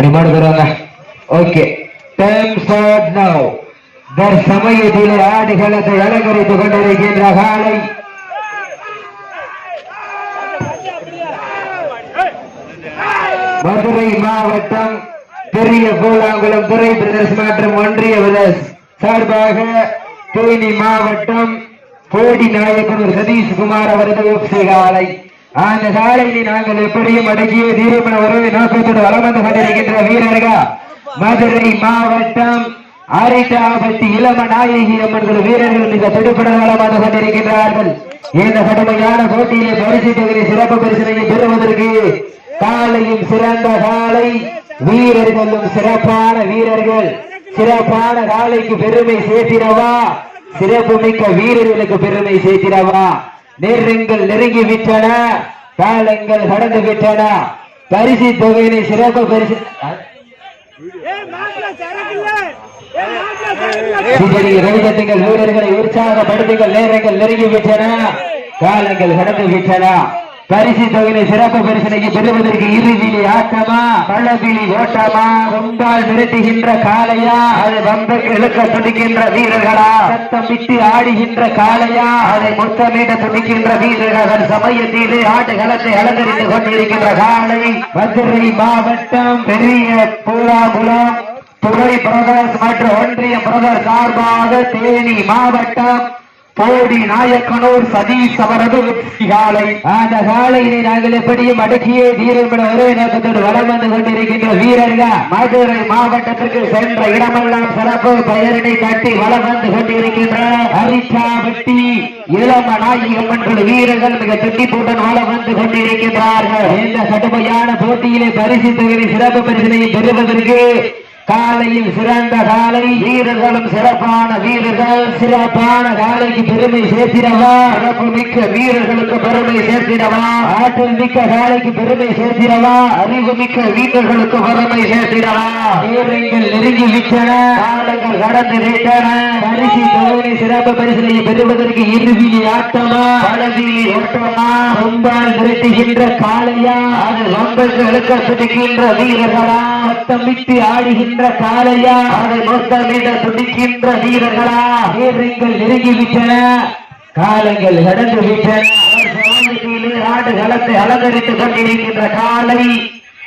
அடிமாடு தருவாங்க okay time start now தற்சமயத்திலே ஆடுகளத்தை அலங்கரித்துக் கொண்டிருக்கின்ற காலை மதுரை மாவட்டம் பெரிய கூழாங்குளம் துறை பிரதேச மற்றும் ஒன்றிய பிரதேச சார்பாக தேனி மாவட்டம் கோடி நாயக்கனூர் சதீஷ்குமார் அவரது வெப்சி காலை அந்த சாலையினை நாங்கள் எப்படியும் அடங்கிய தீரமன உறவை நோக்கத்தோடு வளம் வந்து கொண்டிருக்கின்ற வீரர்கள். மதுரை மாவட்டம் அரிட்டாபட்டி இளம நாயகி அம்மன் வீரர்கள் மிக துடுப்பட வளம் வந்து கொண்டிருக்கின்றார்கள். இந்த கடுமையான போட்டியிலே பரிசு தொகுதி சிறப்பு பரிசனை பெறுவதற்கு காலையும் சிறந்த காலை வீரர்களும் சிறப்பான வீரர்கள். சிறப்பான காலைக்கு பெருமை சேர்த்திடவா? சிறப்பு மிக்க வீரர்களுக்கு பெருமை சேர்த்திடவா? நெருங்கள் நெருங்கி விட்டன. காலங்கள் கடந்து விட்டன. பரிசு தொகையினை சிறப்பு பரிசு. வீரர்களை உற்சாகப்படுத்துங்கள். நேரங்கள் நெருங்கி விட்டன. காலங்கள் கடந்து விட்டன. பரிசு தொகையை சிறப்பு பரிசனைக்கு பெறுவதற்கு இறுதியிலே ஆட்டமா? பள்ளபிலி ஓட்டமா? கொண்டால் விரட்டுகின்ற காளையா? அது வம்பக்கு இழுக்க துடிக்கின்ற வீரர்களா? சத்தம் விட்டு ஆடுகின்ற காளையா? அதை முத்தமிட துடிக்கின்ற வீரர்கள் சமயத்திலே ஆட்டுகளத்தை அலங்கரித்து கொண்டிருக்கின்ற காளை மதுரை மாவட்டம் பெரிய பூலாபுலம் துறை பிரதர்ஸ் மற்றும் ஒன்றிய பிரதர் சார்பாக தேனி மாவட்டம் போடி நாயக்கனூர் சதீஷ் அவரது காலை. அந்த காலையினை நாங்கள் எப்படியும் அடக்கியே ஒரே நோக்கத்தோடு வளம் வந்து கொண்டிருக்கின்ற வீரர்கள்? மதுரை மாவட்டத்திற்கு சென்ற இடமெல்லாம் சிறப்பு பெயரினை கட்டி வளம் வந்து கொண்டிருக்கின்ற ஹரிச்சாவட்டி இளம நாயகம்மன் வீரர்கள் மிக துண்டிப்புடன் வளம் வந்து கொண்டிருக்கின்றார்கள். இந்த கடுமையான போட்டியிலே பரிசு தொகையை சிறப்பு பரிசினை பெறுவதற்கு காலையில் சிறந்த காலை வீரர்களும் சிறப்பான வீரர்கள். சிறப்பான காலைக்கு பெருமை சேர்த்திடவா? சிறப்பு மிக்க வீரர்களுக்கு பெருமை சேர்த்திடவா? ஆற்றல் மிக்க காலைக்கு பெருமை சேர்த்திடவா? அறிவு மிக்க வீரர்களுக்கு பெருமை சேர்த்திடவா? வீரர்கள் நெருங்கி விட்டன. காலங்கள் கடந்து விட்டன. பரிசு தொகையை சிறப்பு பரிசினை பெறுவதற்கு இறுதி ஆட்டமா? பலவி ஓட்டமா? ரொம்பால் நிறுத்துகின்ற காளையா? அது ரொம்பக்கு இழுக்க துடிக்கின்ற வீரர்களா? சத்தமிட்டு ஆடுகின்ற காளையா அதை மொத்தமிட துடிக்கின்ற வீரர்களா? வீரங்கள் நெருங்கி விட்டன காலங்கள் கடந்து விட்டன ஆடு களத்தை அலங்கரித்துக் கொண்டிருக்கின்ற காலை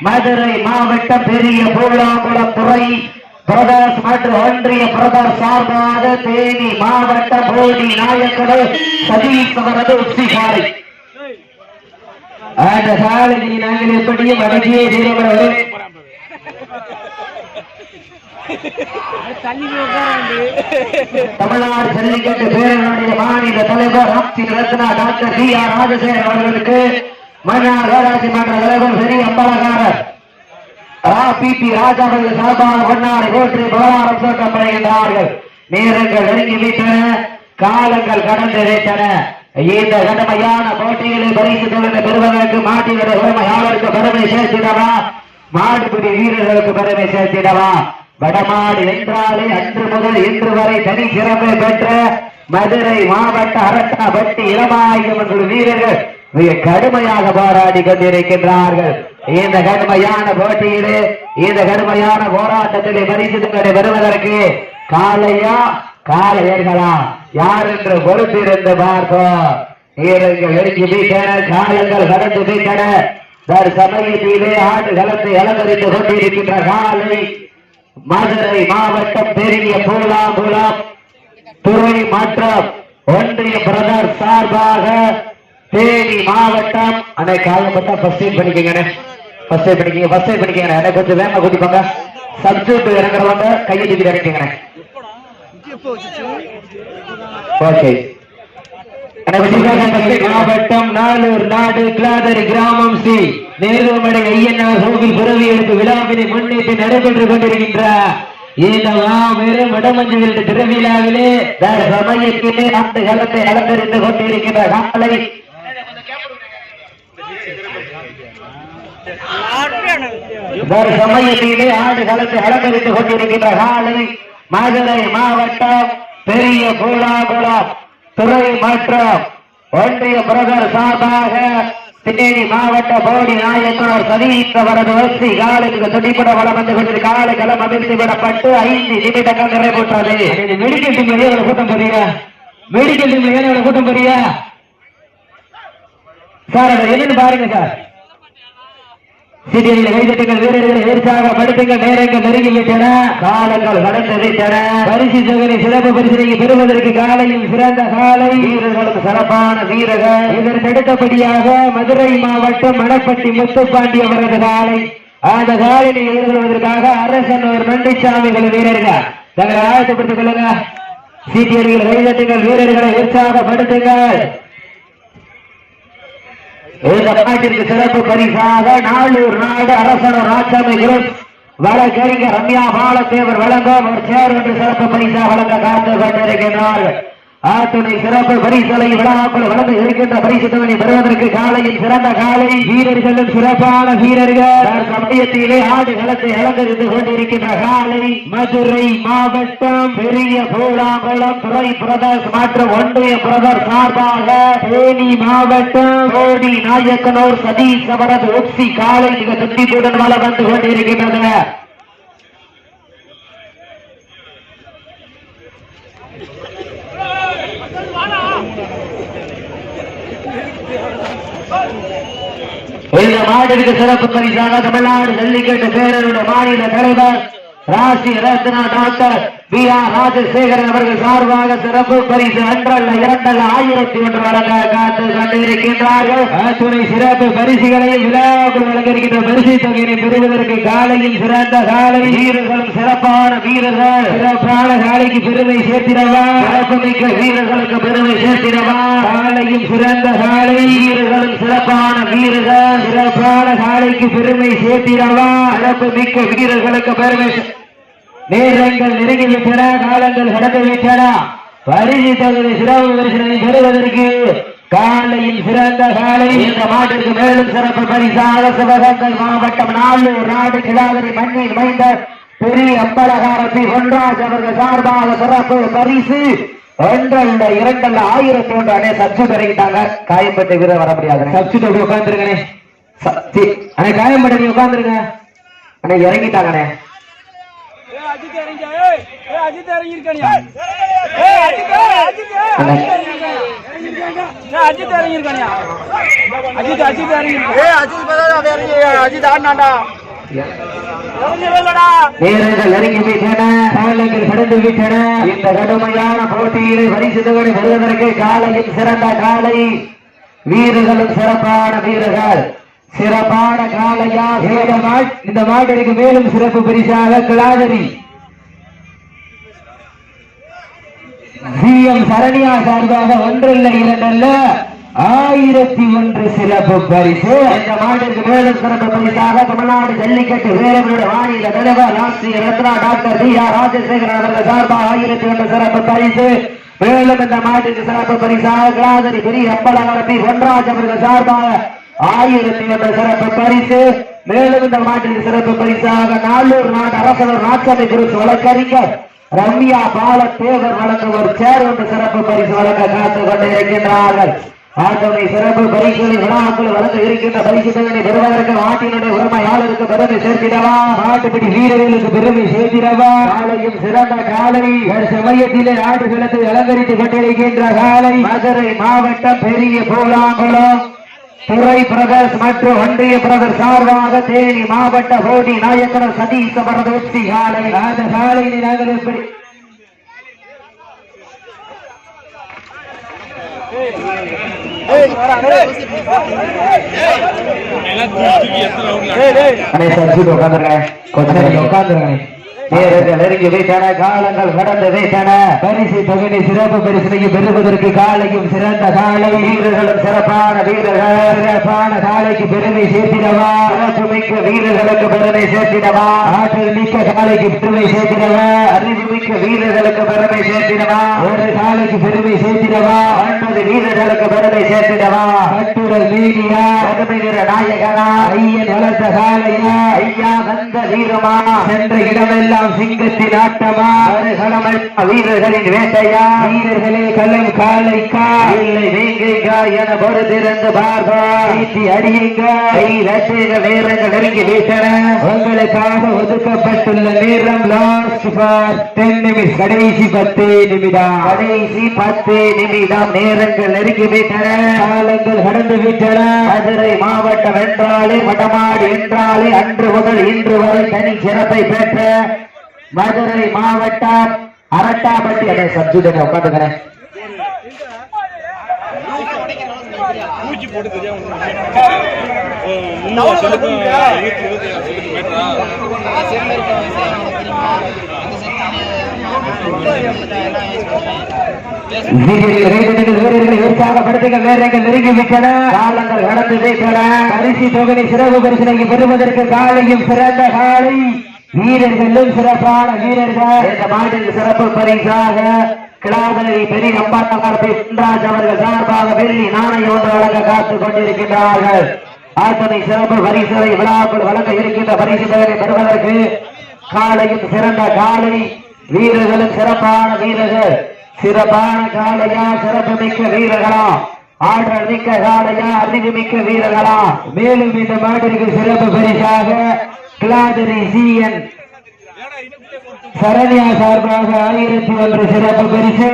மதுரை மாவட்டம் பெரிய பூலாங்குளம் துறை பிரதர்ஸ் மற்றும் ஒன்றிய பிரதர் சார்பாக தேனி மாவட்ட போடி நாயக்கர் சதீஷ் அவரது உச்சிகாலை. அந்த காலையில் நாங்கள் எப்படியும் அடக்கியே தீரப்படுவோம் தமிழ்நாடு ஜல்லிக்கட்டு பேரனுடைய மாநில தலைவர் ஆப்தி Ratna doctor T R Rajasekar அவர்களுக்கு மன்னார் ஊராட்சி மன்ற தலைவர் பெரிய அம்பலகாரர். ரா பி பி ராஜா அவர்கள் சார்பாக மன்னார் கோட்டை புகழாரம் சூட்டப்படுகின்றார்கள் நேரங்கள் நெருங்கி விட்டன காலங்கள் கடந்து வைத்தன இந்த கடமையான போட்டிகளை பரிசு தொழிலை பெறுவதற்கு மாட்டினுடைய உரிமையாளருக்கு பெருமை சேர்த்திடவா? மாடுபிடி வீரர்களுக்கு பெருமை சேர்த்திடவா? வடமாடு என்றாலே அன்று முதல் இன்று வரை தனி சிறப்பு பெற்ற மதுரை மாவட்ட அரட்டாபட்டி இளமாயுமங்கள் வீரர்கள் மிக கடுமையாக போராடி கொண்டிருக்கின்றார்கள். இந்த கடுமையான போட்டியிலே இந்த கடுமையான போராட்டத்திலே பரிசுகளை பெறுவதற்கு காலையா காலையர்களா யார் என்று பொறுத்திருந்து பார்ப்போம். வீரர்கள் நெருங்கி வீட்டன காலங்கள் கடந்து வீட்டன. தற்சமயத்திலே ஆண்டு களத்தை அலங்கரித்துக் கொண்டிருக்கின்ற காலை மதுரை மாவட்டம் பெரிய பூலாங்குளம் துறை மாற்றம். ஒன்றிய பிரதர் சார்பாக தேனி மாவட்டம். அன்னை காலப்பட்ட ஃபர்ஸ்ட் எய்ட் பண்ணிக்கங்க ஃபர்ஸ்ட் எய்ட் பண்ணிக்கங்க ஃபர்ஸ்ட் எய்ட் பண்ணிக்கங்க எனக்கு கொஞ்சம் வேகமா கூட்டிப்பாங்க சப்ஜெக்ட் இறங்குறவங்க கையை தூக்கி ஓகே மாவட்டம் நாலூர் நாடு கிளாதரி கிராமம் சி. நேருமடை ஐயனார் கோவில் பிறவியெடுப்பு விழாவினை முன்னிட்டு நடைபெற்றுக் கொண்டிருக்கின்ற இந்த மாபெரும் வடமஞ்சள் திருவிழாவிலே சமயத்திலே அந்த களத்தை அலங்கரித்து கொண்டிருக்கின்ற காலை. சமயத்திலே ஆண்டு களத்தை அலங்கரித்துக் கொண்டிருக்கின்ற காலை. மதுரை மாவட்டம் பெரிய கோலாகுளம் துறை மற்றும். ஒன்றிய பிரதர் சார்பாக தேனி மாவட்ட போடி நாயக்கனூர் சதீஸ்வரது வசி காலுக்கு துடிப்பட வளம் வந்து கொண்டு காலை களம் அமைத்து விடப்பட்டு ஐந்து நிமிடங்கள் நிறைவுற்றது. மெடிக்கல் டீம்ல ஏன் கூட்டம் போறியா மெடிக்கல் டீம்ல ஏன் கூட்டம் போறியா சார் என்னன்னு பாருங்க சார். சிறிய கைதட்டுங்கள் வீரர்களை உற்சாகப்படுத்துங்கள் நேரங்கள் நெருங்கி விட்டன காலங்கள் கடந்து விட்டன பரிசு தொகை சிறப்பு பரிசனை பெறுவதற்கு காலையில் சிறந்த காலை வீரர்களும் சிறப்பான வீரர்கள். இதற்கு அடுத்தபடியாக மதுரை மாவட்டம் மணப்பட்டி முத்துப்பாண்டி அவரது காலை அந்த காலையை எதிர்கொள்வதற்காக அரசன் ஒரு நன்றிசாமிகள் வீரர்கள். தங்களை ஆயத்தப்படுத்திக் கொள்ளுங்க. சீட்டியர்கள் கைதட்டுங்கள் வீரர்களை உற்சாகப்படுத்துங்கள். இந்த சிறப்பு பரிசாக நாளூர் நாடு அரசன ராஜாமை வழக்கறிஞர் ரம்யா பாலத்தேவர் வழங்கும் ஒரு சேர் என்று சிறப்பு பரிசா வழங்க காத்து கொண்டிருக்கின்றார்கள் ஆத்துணை சிறப்பு பரிசலை விழாக்கள் வழங்க இருக்கின்ற பரிசு தொகை பெறுவதற்கு காலையில் சிறந்த காலை. வீரர்களும் சிறப்பான வீரர்கள். சமயத்திலே ஆடு களத்தை அலங்கரித்து கொண்டிருக்கின்ற காலை. மதுரை மாவட்டம் பெரிய பூலாங்குளம் துறை பிரதர்ஸ் மற்றும் ஒன்றிய பிரதர் சார்பாக தேனி மாவட்டம் கோடி நாயக்கனூர் சதீஷ் அவரது உப்சி காலை மிக துண்டிப்புடன் வளம் வந்து கொண்டிருக்கின்றன இந்த மாடிற்கு சிறப்பு பரிசாக தமிழ்நாடு ஜல்லிக்கட்டு பேரருடைய மாநில தலைவர் ராசி Ratna doctor P R Rajasekaran அவர்கள் சார்பாக சிறப்பு பரிசு அன்றல்ல இரண்டல்ல ஆயிரத்தி ஒன்று வழங்க காத்து கொண்டிருக்கின்றார்கள். துணை சிறப்பு பரிசுகளை விழாவுக்குள் வழங்க இருக்கின்ற பரிசு தொகையினை பெறுவதற்கு காலையில் சிறந்த காலை வீரர்களும் சிறப்பான வீரர்கள். சிறப்பான காலைக்கு பெருமை சேர்த்திடவா? சிறப்பு மிக்க வீரர்களுக்கு பெருமை சேர்த்திடவா? காலையும் சிறந்த காலை வீரர்களும் சிறப்பான வீரர்கள். சிறப்பான காலைக்கு பெருமை சேர்த்திடவா? சிறப்பு மிக்க வீரர்களுக்கு பெருமை நேரங்கள் நெருங்கி விட்டன காலங்கள் கடந்து விட்டன பரிசு தகுதி சிறப்பு பரிசனை பெறுவதற்கு காலையில் சிறந்த காலை. இந்த மாட்டிற்கு மேலும் சிறப்பு பரிசாக சிவகங்கை மாவட்டம் நாளூர் நாடு கிளாதரி மண்ணில் மைந்த பெரிய அம்பலகாரத்தை ஒன்றாஜ் அவர்கள் சார்பாக சிறப்பு பரிசு. ஒன்றல்ல இரண்டல்ல ஆயிரத்தி ஒன்று அண்ணே சப்ஜூட் இறங்கிட்டாங்க காயப்பட்ட வீரர் வர முடியாது சப்ஜூட் அப்படி உட்காந்துருக்கனே அண்ணே காயப்பட்ட நீ உட்காந்துருங்க அண்ணே இறங்கிட்டாங்கண்ணே. அஜித் இறங்கி ஏய் அஜித் இறங்கி இருக்கானியா ஏய் அஜித் அஜித் அஜித் இறங்கி இருக்கானியா அஜித் இறங்கி அஜித் இறங்கி ஏய் அஜித் பதா இறங்கி அஜித் ஆடுனாடா இறங்கலடா நேரங்கள் நெருங்கி விட்டன காலங்கள் கடந்து விட்டன இந்த கடுமையான போட்டியிலே பரிசுகளை பெறுவதற்கு காலையில் சிறந்த காலை வீரர்களும் சிறப்பான வீரர்கள். சிறப்பான காலையா இந்த மாட்டிற்கு மேலும் சிறப்பு பரிசாக கிளாதரி சிஎம் சரணியா சார்பாக ஒன்றல்ல இரண்டல்ல. ஆயிரத்தி ஒன்று சிறப்பு பரிசு. இந்த மாட்டிற்கு மேலும் சிறப்பு பரிசாக தமிழ்நாடு ஜல்லிக்கட்டு வீரர்களுடைய மாநில தலைவர் ஆசிரியர் Ratna doctor P R Rajasekaran அவர்கள் சார்பாக ஆயிரத்தி ஒன்று சிறப்பு பரிசு. மேலும் இந்த மாட்டிற்கு சிறப்பு பரிசாக கிராதரி பெரிய அப்பளவரப்பி ஒன்றாஜ் அவர்கள் சார்பாக ஆயிரத்தி ஒன்று சிறப்பு பரிசு. மேலும் இந்த மாட்டிற்கு சிறப்பு பரிசாக நாளூர் நாடு அரசர் ராட்சதை குறித்து வழக்கறிஞர் ரம்யா பாலத்தேவர் வழங்கும் ஒரு சேர் ஒன்று சிறப்பு பரிசு வழங்க காத்து கொண்டு இருக்கின்றார்கள். ஆட்டோனை சிறப்பு பரிசுகளை விழாக்கள் வழங்க இருக்கின்ற பரிசு தொகையை பெறுவதற்கு ஆட்டினுடைய உரிமையாளருக்கு பெருமை சேர்த்திடவா? ஆட்டுப்படி வீரர்களுக்கு பெருமை சேர்த்திடவா? காலையும் சிறந்த காலை. ஒரு சமயத்திலே ஆடுகளத்தை அலங்கரித்துக் கொண்டிருக்கின்ற காலை. மதுரை மாவட்டம் பெரிய போலாங்குளம் துறை பிரதர்ஸ் மற்றும் ஒன்றிய பிரதர் சார்பாக தேனி மாவட்ட போட்டி நாயக்கர் சதீஷ் பரதோப்தி காலை. அந்த காலையினை நாங்கள் எப்படி? உட்காந்துருங்க. கொஞ்ச நேரம் உட்காந்துருங்க. நேரங்கள் நெருங்கி வைத்தன காலங்கள் கடந்து வைத்தன பரிசு தொகுதி சிறப்பு பரிசனைக்கு பெறுவதற்கு காலையும் சிறந்த காலை வீரர்களும் சிறப்பான வீரர்கள். சிறப்பான காலைக்கு பெருமை சேர்த்திடவா? மிக்க வீரர்களுக்கு பெருமை சேர்த்திடவா? ஆற்றல் மிக்க காலைக்கு பெருமை சேர்த்திடவா? அறிவு மிக்க வீரர்களுக்கு பெருமை சேர்த்திடவா? ஒரு காலைக்கு பெருமை சேர்த்திடவா? ஒன்பது வீரர்களுக்கு பெருமை சேர்த்திடவா? கட்டுடல் மீடியா நிற நாயகனா? ஐயன் வளர்த்த காலையா ஐயா வந்த வீரமா? சென்ற இடமெல்லாம் களமெல்லாம் சிங்கத்தின் ஆட்டமா? வீரர்களின் வேட்டையா? வீரர்களே களம் காலைக்கா இல்லை நீங்கா என பொறுத்திருந்து பார்ப்பா வீட்டி அடியுங்க? கை ரசிக நேரங்கள் நெருங்கி வீட்டன உங்களுக்காக ஒதுக்கப்பட்டுள்ள நேரம் லாஸ்ட் ஃபார் டென் நிமிஷம். கடைசி பத்து நிமிடம். கடைசி பத்து நிமிடம் நேரங்கள் நெருங்கி விட்டன. காலங்கள் கடந்து விட்டன. மதுரை மாவட்டம் என்றாலே வடமாடு என்றாலே அன்று முதல் இன்று வரை தனி சிறப்பை பெற்ற மதுரை மாவட்டம் அரட்டாப்பட்டி. அதை சப்ஜுடன் உட்காந்துக்கிறேன் பூச்சி போட்டு பரிசு தொகை சிறப்பு பரிசனை பெறுவதற்கு காலையும் சிறந்த காலை. வீரர்களும் சிறப்பான வீரர்கள். இந்த மாட்டின் சிறப்பு பரிசாக கிளாதலை பெரிய அம்பாட்டமார் பின்ராஜ் அவர்கள் சார்பாக வெள்ளி நாணயம் ஒன்று வழங்க காத்துக் கொண்டிருக்கின்றார்கள். ஆத்தனை சிறப்பு பரிசுகளை விழாக்கள் வழங்க இருக்கின்ற பரிசு பெயரை பெறுவதற்கு காலையும் சிறந்த காலை வீரர்களும் சிறப்பான வீரர்கள். சிறப்பான காலையா சிறப்பு மிக்க வீரர்களா? ஆற்றல் மிக்க காலையா அறிவு மிக்க வீரர்களா? மேலும் இந்த மாட்டிற்கு சிறப்பு பரிசாக கிளாதரி சிஎன் சரண்யா சார்பாக ஆயிரத்தி ஒன்று சிறப்பு பரிசு.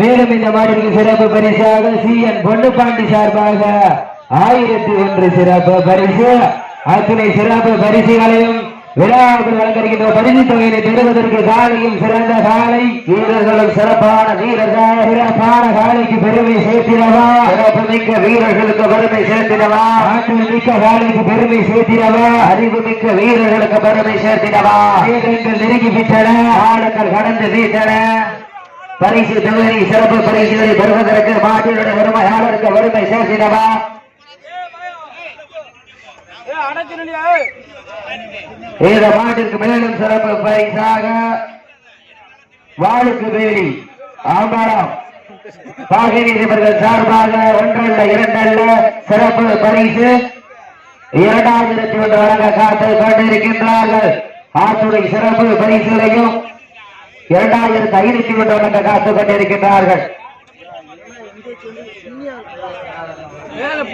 மேலும் இந்த மாட்டிற்கு சிறப்பு பரிசாக சிஎன் பொன்னுப்பாண்டி சார்பாக ஆயிரத்தி ஒன்று சிறப்பு பரிசு. அத்தனை சிறப்பு பரிசுகளையும் விழாவுக்கு வழங்கிருக்கின்ற பரிசு தொகையினை பெறுவதற்கு காலையும் சிறந்த காலை. வீரர்களும் சிறப்பான வீரர்கள். சிறப்பான காலைக்கு பெருமை சேர்த்திடவா? சிறப்பு மிக்க வீரர்களுக்கு பெருமை சேர்த்திடவா? ஆற்றல் மிக்க காலைக்கு பெருமை சேர்த்திடவா? அறிவு மிக்க வீரர்களுக்கு பெருமை சேர்த்திடவா? வீரர்கள் நெருங்கி விட்டன. ஆளுங்கள் கடந்து வீட்டன. பரிசு தொகை சிறப்பு பரிசுகளை பெறுவதற்கு மாட்டினுடைய உரிமையாளருக்கு வறுமை சேர்த்திடவா? இந்த மாட்டிற்கு மேலும் சிறப்பு பரிசாக வாளுக்கு வேலி ஆம்பாளம். பாகினி இவர்கள் சார்பாக ஒன்றல்ல இரண்டல்ல சிறப்பு பரிசு. இரண்டாயிரத்தி ஒன்று வழங்க காத்து கொண்டிருக்கின்றார்கள். ஆத்துறை சிறப்பு பரிசுகளையும் இரண்டாயிரத்தி ஐநூத்தி ஒன்று வழங்க காத்துக் கொண்டிருக்கின்றார்கள்.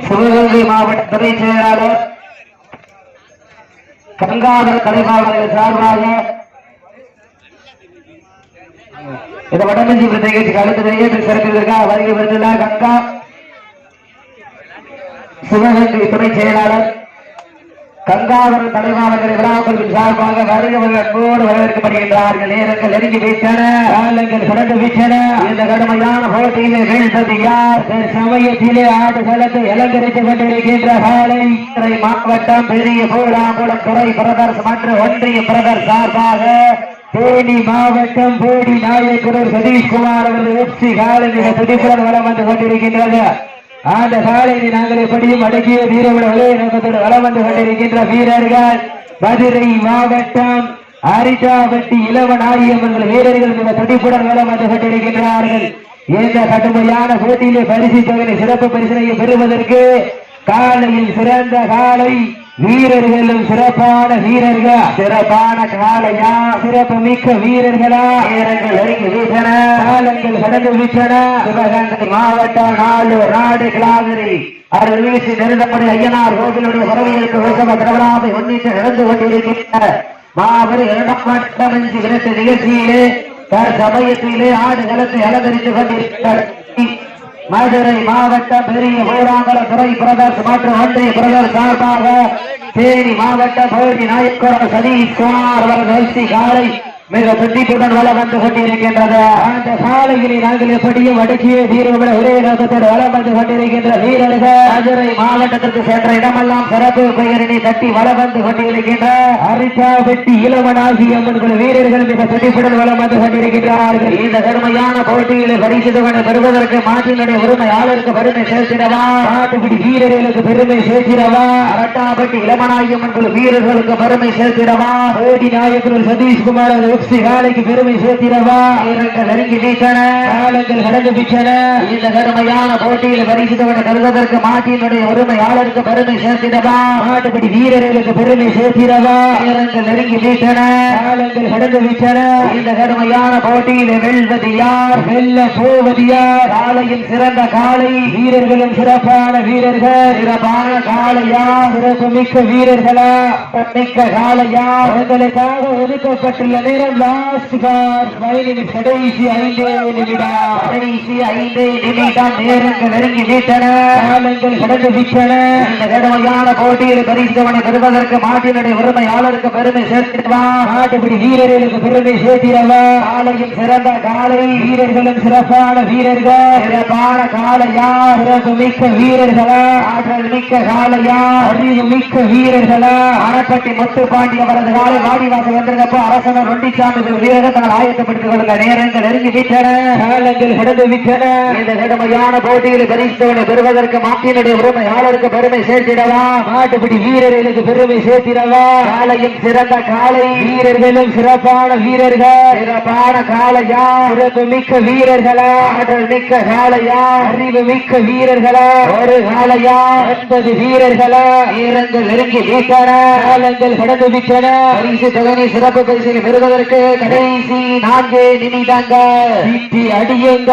சிவகங்கை மாவட்ட துணை செயலாளர் கங்காதர தலைவாளர்கள் சார்பாக இந்த வடமஞ்சி நிகழ்ச்சிக்கு அடுத்த நிகழ்ச்சி சிறப்பிற்காக வருகை வந்துள்ள கங்கா சிவகங்கை துணை செயலாளர் கங்காவரம் தலைவாளர்கள் விழாக்களின் சார்பாக வருகிறவர்கள் அன்போடு வரவேற்கப்படுகின்றார்கள். நேரங்கள் நெருங்கி வீட்டன காலங்கள் கடந்து வீட்டன. இந்த கடுமையான போட்டியிலே வீழ்ந்தது யார்? சமயத்திலே ஆடு ஆடுகளத்தை இலங்கரித்துக் கொண்டிருக்கின்ற காலை. துறை மாவட்டம் பெரிய பூலாங்குளம் துறை பிரதர்ஸ் மற்றும் ஒன்றிய பிரதர் சார்பாக தேனி மாவட்டம் போடி நாயக்கரூர் சதீஷ்குமார் அவர்கள் எப்சி காலை மிக துடிப்புடன் வளம் வந்து கொண்டிருக்கின்றது. அந்த காலையை நாங்கள் எப்படியும் அடக்கிய வீரர்கள் ஒரே நோக்கத்தோடு வளம் வந்து கொண்டிருக்கின்ற வீரர்கள். மதுரை மாவட்டம் அரிட்டாபட்டி இளவன் ஆகியவர்கள் வீரர்கள் மிக துடிப்புடன் வளம் வந்து கொண்டிருக்கின்றார்கள். இந்த கடுமையான போட்டியிலே பரிசு தொகை சிறப்பு பரிசனையை பெறுவதற்கு காலையில் சிறந்த காலை வீரர்களும் சிறப்பான வீரர்கள். சிறப்பான காலையா சிறப்பு மிக்க வீரர்களா. வீரர்கள் நெருங்கி வீசன. காலங்கள் கடந்து வீசன. சிவகங்கை மாவட்டம் நாலு நாடு கிளாதிரி அருள் வீசி நெருந்தப்படி ஐயனார் கோவிலுடைய உறவுகளுக்கு உற்சவ திருவிழாவை முன்னிட்டு நடந்து கொண்டிருக்கின்ற மாபெரும் இரண்டாம் மட்டமஞ்சி விரட்டு நிகழ்ச்சியிலே சமயத்திலே ஆடுகளத்தை அலங்கரித்துக் கொண்டிருக்கிறார். மதுரை மாவட்ட பெரிய ஊராங்கல துறை பிரதர்ஸ் மற்றும் ஒன்றிய பிரதர் சார்பாக தேனி மாவட்ட பகுதி நாயக்கோட சதீஷ் குமார் காலை மிக துண்டிப்புடன் வளம் வந்து கொண்டிருக்கின்றது. அந்த சாலையிலே நாங்கள் எப்படியும் அடக்கிய வீரர்களை ஒரே நோக்கத்தோடு வளம் வந்து கொண்டிருக்கின்ற வீரர்கள். மதுரை மாவட்டத்திற்கு சென்ற இடமெல்லாம் சிறப்பு பெயரினை தட்டி வளம் வந்து கொண்டிருக்கின்ற. அரிசா வெட்டி இளவனாகி அம்மன்கள் வீரர்கள் மிக துடிப்புடன் வளம் வந்து கொண்டிருக்கின்றார்கள். இந்த கடுமையான போட்டியிலே பரிசுத்தவனை பெறுவதற்கு மாட்டினுடைய உரிமையாளருக்கு பெருமை சேர்த்திடவா? நாட்டுப்பிடி வீரர்களுக்கு பெருமை சேர்த்திடவா? அரட்டாப்பட்டி இளமனாகி அம்மன்கள் வீரர்களுக்கு பெருமை சேர்த்திடவா? ஓடி நாயக்கர் சதீஷ்குமார் எஃப்சி காலைக்கு பெருமை சேர்த்திடவா? வீரர்கள் நெருங்கி வீட்டன காலங்கள் கடந்து விட்டன இந்த கடுமையான போட்டியில் பரிசு தொகை கருததற்கு மாட்டினுடைய உரிமையாளருக்கு பெருமை சேர்த்திடவா? மாட்டுப்படி வீரர்களுக்கு பெருமை சேர்த்திடவா? வீரர்கள் நெருங்கி வீட்டன காலங்கள் கடந்து விட்டன இந்த கடுமையான போட்டியில் வெல்வது யார்? வெல்ல போவது யார்? காலையில் சிறந்த காலை. வீரர்களும் சிறப்பான வீரர்கள். சிறப்பான காளையா சிறப்பு மிக்க வீரர்களா? மிக்க காளையா உங்களுக்காக ஒதுக்கப்பட்டுள்ள நேரம் லாஸ்ட் கார் ஃபைனல் கடைசி ஐந்தே நிமிடம் கடைசி ஐந்தே நிமிடம் நேரங்கள் நெருங்கி விட்டன. காலங்கள் கடந்து விட்டன. இந்த கடமையான போட்டியில் பரிசுவனை பெறுவதற்கு மாட்டினுடைய உரிமையாளருக்கு பெருமை சேர்த்திடவா? நாட்டுப்படி வீரர்களுக்கு பெருமை சேர்த்திடவா? காலையில் சிறந்த காலை வீரர்களும் சிறப்பான வீரர்கள். சிறப்பான காலையா? சிறப்பு மிக்க வீரர்களா? ஆற்றல் மிக்க காலையா? அறிவு மிக்க வீரர்களா? அறப்பட்டி முத்து பாண்டி அவரது காலை வாடிவாசல் வந்திருந்தப்போ அரசனர் ஒண்டி வீரர்கள் தங்கள் ஆயத்தப்படுத்திக் கொள்ளுங்க நேரங்கள் நெருங்கி விட்டன காலங்கள் கடந்து விட்டன. இந்த கடுமையான போட்டியில் பரிசுத்தவனை பெறுவதற்கு மாட்டினுடைய உரிமையாளருக்கு பெருமை சேர்த்திடவா? மாட்டுப்படி வீரர்களுக்கு பெருமை சேர்த்திடவா? காலையும் சிறந்த காலை. வீரர்களும் சிறப்பான வீரர்கள். சிறப்பான காலையா? சிறப்பு மிக்க வீரர்களா? ஆற்றல் மிக்க காலையா? அறிவு மிக்க வீரர்களா? ஒரு காலையா? ஒன்பது வீரர்களா? வீரங்கள் நெருங்கி விட்டன. காலங்கள் கடந்து விட்டன. பரிசு தொகை சிறப்பு பரிசில் பெறுவதற்கு கடைசி நான்கு நிமிடங்கள் சிட்டி அடியுங்க.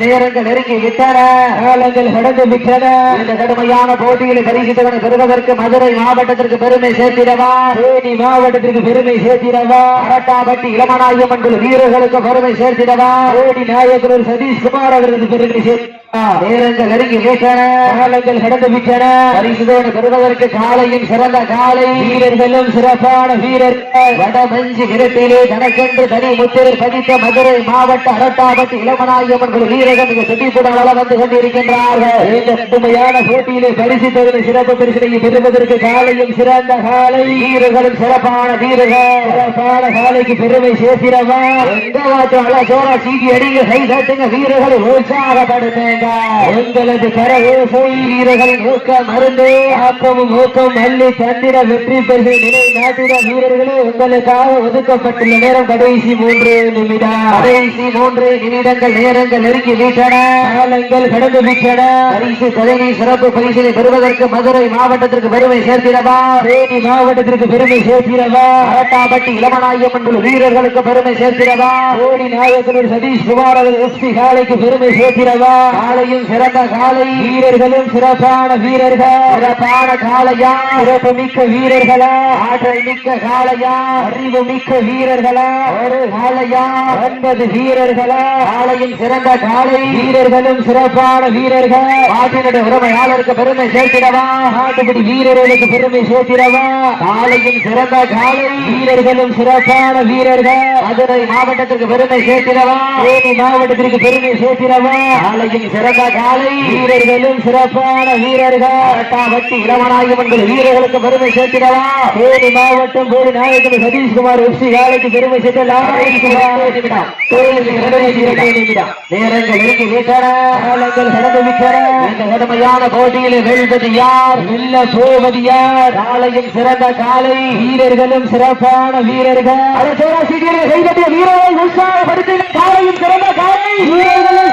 நேரங்கள் நெருங்கி விட்டன. காலங்கள் கடந்து விட்டன. இந்த கடுமையான போட்டியில் பரிசு தொகை பெறுவதற்கு மதுரை மாவட்டத்திற்கு பெருமை சேர்த்திடவா? தேனி மாவட்டத்திற்கு பெருமை சேர்த்திடவா? அரட்டாப்பட்டி இளமநாயகம் வீரர்களுக்கு பெருமை சேர்த்திடவா? ஓடி நாயகர் சதீஷ் குமார் பெருமை சேர்த்திடவா? நேரங்கள் நெருங்கி விட்டன. காலங்கள் கடந்து விட்டன. பரிசுதோடு பெறுவதற்கு காலையும் சிறந்த காலை. வீரர்களும் சிறப்பான வீரர்கள். வடமஞ்சி விரட்டிலே தனக்கென்று தனி முத்திரை பதித்த மதுரை மாவட்ட அரட்டாபட்டி இளமநாயகம் என்கிற வீரர்கள் மிக துடிப்புடன் வளம் வந்து கொண்டிருக்கின்றார்கள். இந்த கடுமையான போட்டியிலே பரிசு தொகுதி சிறப்பு பரிசினை பெறுவதற்கு காலையும் சிறந்த காலை. வீரர்களும் சிறப்பான வீரர்கள். சிறப்பான காலைக்கு பெருமை சேர்த்திடவா எந்த அல்ல சோரா சீட்டி அடிங்க கை தட்டுங்க வீரர்களை உற்சாகப்படுத்துங்க. உங்களது கர ஓசை வீரர்களின் ஊக்கம் மருந்து ஆக்கமும் ஊக்கம் மல்லி தந்திர வெற்றி பெற்று நிலை நாட்டிட வீரர்களே உங்களுக்காக ஒதுக்கப்பட்டுள்ள நேரம் கடைசி மூன்று நிமிடம். கடைசி மூன்று நிமிடங்கள் நேரங்கள் நெருங்கி விட்டன. காலங்கள் கடந்து விட்டன. பரிசு தொகையை சிறப்பு பரிசினை பெறுவதற்கு மதுரை மாவட்டத்திற்கு பெருமை சேர்த்திடவா? தேனி மாவட்டத்திற்கு பெருமை சேர்த்திடவா? அரட்டாப்பட்டி இளமநாயகம் என்ற வீரர்களுக்கு பெருமை சேர்த்திடவா? ஓடி நாயகனூர் சதீஷ் குமார் அவர்கள் எஸ்பி காலைக்கு பெருமை சேர்த்திடவா? காலையும் சிறந்த காலை வீரர்களும் சிறப்பான வீரர்கள். சிறப்பான காலையா சிறப்பு மிக்க வீரர்களா. ஆற்றல் மிக்க காலையா அறிவு மிக்க வீரர்களா. ஒரு காலையா ஒன்பது வீரர்களா. காலையும் சிறந்த காலை வீரர்களும் சிறப்பான வீரர்கள். ஆற்றினுடைய உரிமையாளருக்கு பெருமை சேர்த்திடவா. ஆட்டுப்படி வீரர்களுக்கு பெருமை சேர்த்திடவா. காலையும் சிறந்த காலை வீரர்களும் சிறப்பான வீரர்கள். மதுரை மாவட்டத்திற்கு பெருமை சேர்த்திடவா. தேனி மாவட்டத்திற்கு பெருமை சேர்த்திடவா. காலையும் சிறந்த காலை வீரர்களும் சிறப்பான வீரர்கள். அரட்டாவட்டி இளவநாயகம் வீரர்களுக்கு பெருமை சேர்த்திடவா? தேனி மாவட்டம் போடி நாயகன் சதீஷ்குமார் எஃப்சி காலைக்கு பெருமை சேர்த்தலாம் நேரங்கள் கடுமையான போட்டியில் வெல்வது யார்? வெல்ல போவது யார்? காலையும் சிறந்த காலை வீரர்களும் சிறப்பான வீரர்கள். வீரர்கள் உற்சாகப்படுத்தி காலையும் சிறந்த காலை. வீரர்களும்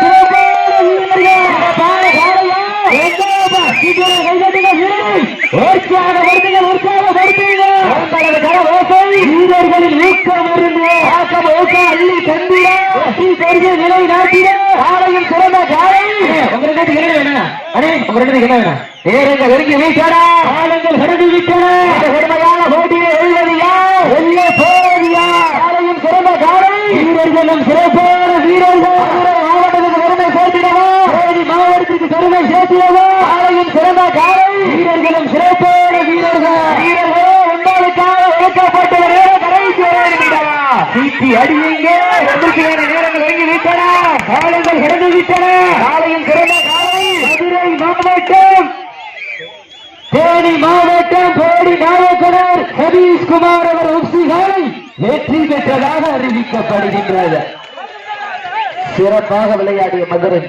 வீரர்களும் சிறப்பான வீரர்கள் மதுரை மாவட்டத்துக்கு பெருமை சேர்த்திடவா தேனி மாவட்டத்திற்கு பெருமை சேர்த்திடவா காலையும் சிறந்த காலை வீரர்களும் சிறப்பான வீரர்கள். வீரர்களோ உங்களுக்காக ஒதுக்கப்பட்ட நேரம் கடைசி ஒரு நிமிடம் சீட்டி அடியுங்க. எதிர்க்கிற நேரங்கள் நெருங்கி விட்டன. காலங்கள் கடந்து விட்டன. காலையும் சிறந்த காலை மதுரை மாவட்டம். தேனி மாவட்டம் போடி நாயக்கனர் சதீஷ்குமார் அவர் உப்சிகாலை வெற்றி பெற்றதாக அறிவிக்கப்படுகின்றது. சிறப்பாக விளையாடிய மதுரை.